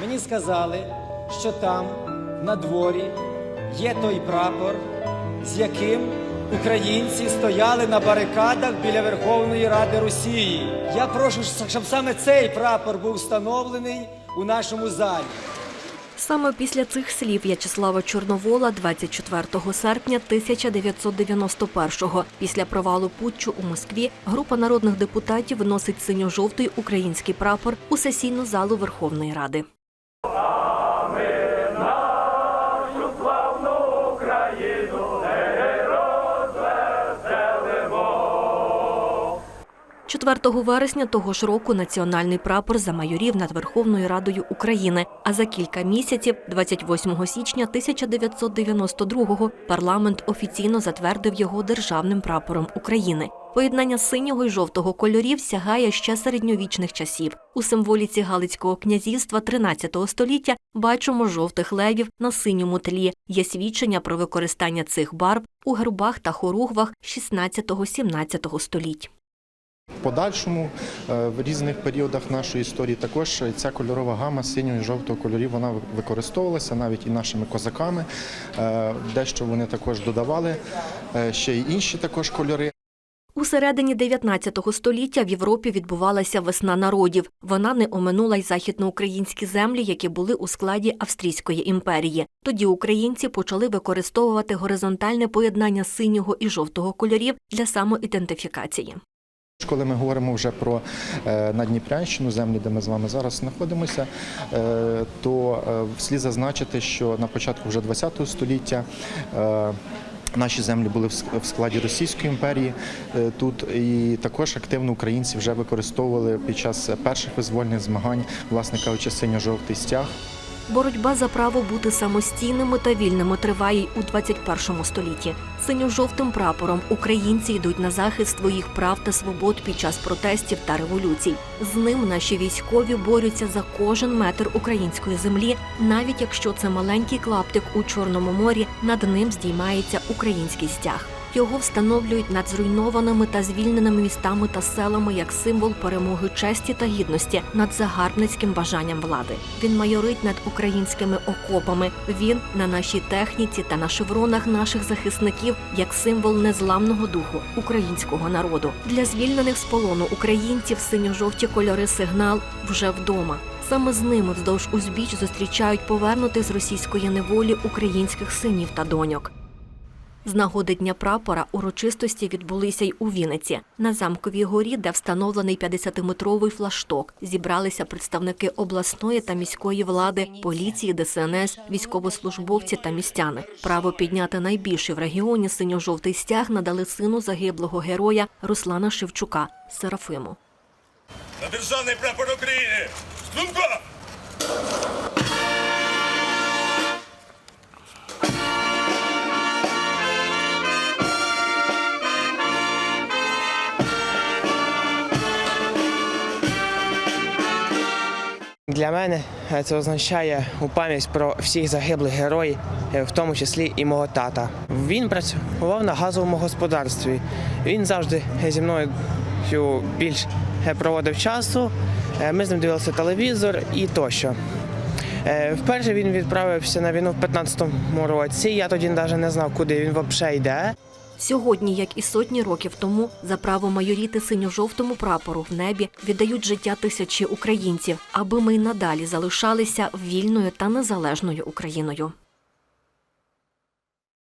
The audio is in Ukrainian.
Мені сказали, що там, на дворі, є той прапор, з яким українці стояли на барикадах біля Верховної Ради Росії. Я прошу, щоб саме цей прапор був встановлений у нашому залі. Саме після цих слів В'ячеслава Чорновола 24 серпня 1991-го, після провалу путчу у Москві, група народних депутатів виносить синьо-жовтий український прапор у сесійну залу Верховної Ради. 4 вересня того ж року національний прапор замайорів над Верховною Радою України. А за кілька місяців, 28 січня 1992-го, парламент офіційно затвердив його державним прапором України. Поєднання синього і жовтого кольорів сягає ще середньовічних часів. У символіці Галицького князівства 13 століття бачимо жовтих левів на синьому тлі. Є свідчення про використання цих барв у гербах та хоругвах 16-17 століть. Подальшому е, в різних періодах нашої історії також ця кольорова гама синього і жовтого кольорів вона використовувалася навіть і нашими козаками. Е, Дещо вони також додавали, е, ще й інші також кольори. У середині 19 століття в Європі відбувалася весна народів. Вона не оминула й західноукраїнські землі, які були у складі Австрійської імперії. Тоді українці почали використовувати горизонтальне поєднання синього і жовтого кольорів для самоідентифікації. Коли ми говоримо вже про е, Надніпрянщину, землі, де ми з вами зараз знаходимося, е, то е, слід зазначити, що на початку вже ХХ століття наші землі були в складі Російської імперії тут, і також активно українці вже використовували під час перших визвольних змагань, власне кажучи, синьо-жовтий стяг. Боротьба за право бути самостійними та вільними триває й у 21 столітті. Синьо-жовтим прапором українці йдуть на захист своїх прав та свобод під час протестів та революцій. З ним наші військові борються за кожен метр української землі, навіть якщо це маленький клаптик у Чорному морі, над ним здіймається український стяг. Його встановлюють над зруйнованими та звільненими містами та селами як символ перемоги честі та гідності над загарбницьким бажанням влади. Він майорить над українськими окопами. Він на нашій техніці та на шевронах наших захисників як символ незламного духу українського народу. Для звільнених з полону українців синьо-жовті кольори сигнал вже вдома. Саме з ними вздовж узбіч зустрічають повернути з російської неволі українських синів та доньок. З нагоди Дня прапора урочистості відбулися й у Вінниці. На замковій горі, де встановлений 50-метровий флашток, зібралися представники обласної та міської влади, поліції, ДСНС, військовослужбовці та містяни. Право підняти найбільший в регіоні синьо-жовтий стяг надали сину загиблого героя Руслана Шевчука Серафиму. На державний прапор України! Струнко! Для мене е, це означає у пам'ять про всіх загиблих героїв, е, в тому числі і мого тата. Він працював на газовому господарстві. Він завжди зі мною більш е, проводив часу. Ми з ним дивилися телевізор і тощо. Вперше він відправився на війну в 15-му році. Я тоді навіть не знав, куди він взагалі йде. Сьогодні, як і сотні років тому, за право майоріти синьо-жовтому прапору в небі віддають життя тисячі українців, аби ми й надалі залишалися вільною та незалежною Україною.